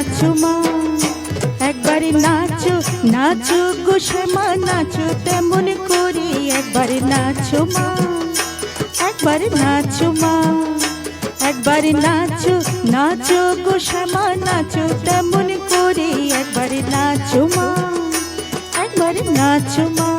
নাচো মা, একবার নাচো নাচো শ্যামা নাচো তেমন করে একবারে নাচো মা, একবার নাচো মা, একবার নাচো নাচো শ্যামা নাচো তেমন করে একবার নাচো মা, একবার নাচো মা।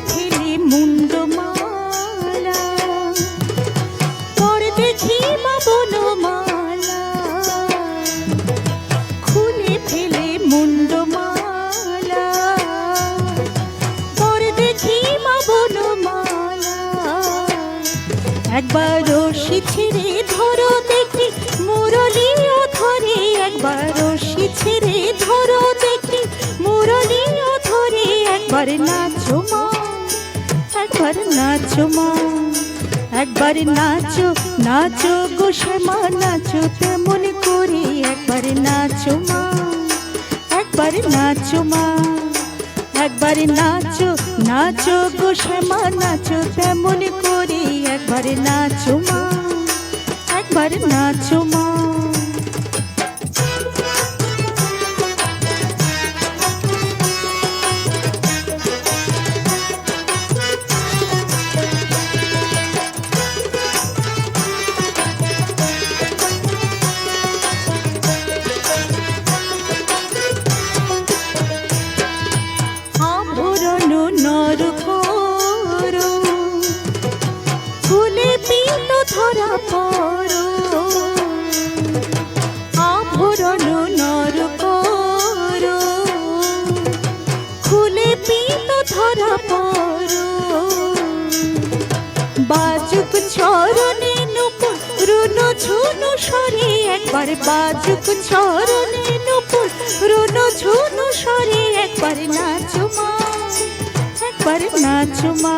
খুলে ফেলে মুন্ড মালা পর দেখি বাবন মালা খুলে ফেলে মুন্ড মালা পর দেখি বাবন একবার রশি ছেড়ে একবার নাচো মা, একবার নাচো নাচো গো শ্যামা, নাচো তেমন করে। একবার নাচো মা, একবার নাচো মা, একবার নাচো নাচো গো শ্যামা, নাচো তেমন করে। একবার নাচো মা, একবার নাচো মা। চরণে নুপুর, রুনু ঝুনু সরে একবার বাজুক চরণে নুপুর, রুনু ঝুনু সরে একবার নাচো মা, একবার নাচো মা,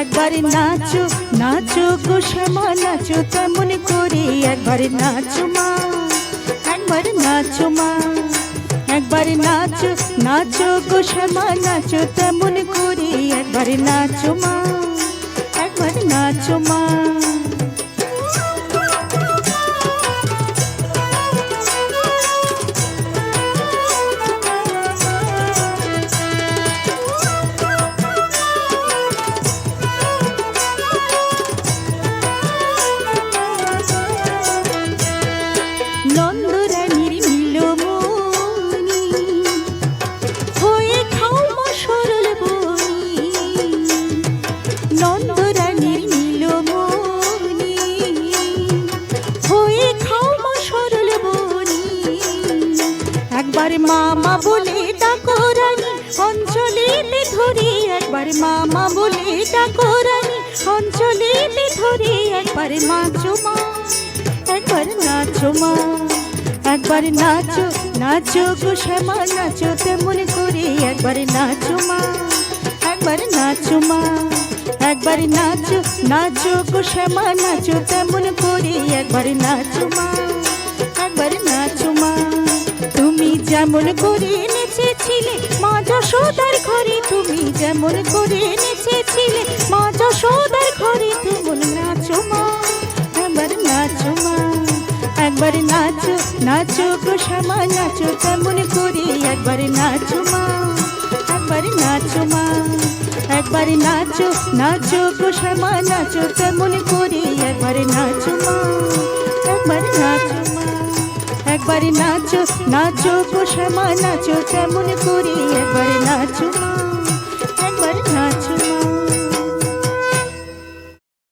একবার নাচো নাচো গো শ্যামা, নাচো তেমন করে একবার নাচো মা, একবার নাচো মা, একবার নাচো নাচো গো শ্যামা, নাচো তেমন করে একবার নাচো মা। একবার নাচো মা। একবার মামা বলে ডাকো রানী অঞ্চলেতে ধরে একবার মামা বলে ডাকো রানী অঞ্চলেতে ধরে একবার নাচো মা, একবার নাচো মা, একবার নাচো নাচো গো শ্যামা, নাচো তেমন করে একবার নাচো মা, একবার নাচো মা, একবার নাচো নাচো গো শ্যামা, নাচো তেমন করে একবার নাচো মা। যেমন করে নেচেছিলে, মা যশোদার ঘরে তুমি যেমন করে নেচেছিলে, মা যশোদার ঘরে তুমি নাচো মা, একবার নাচো মা, একবার নাচো নাচো গো শ্যামা, নাচো তেমন করে, একবার নাচো মা, একবার নাচো মা, একবার নাচো নাচো গো শ্যামা, নাচো তেমন করে, একবার নাচো মা, একবার নাচো মা। একবার নাচো নাচো পোষা মা নাচো তেমন করি একবার নাচো।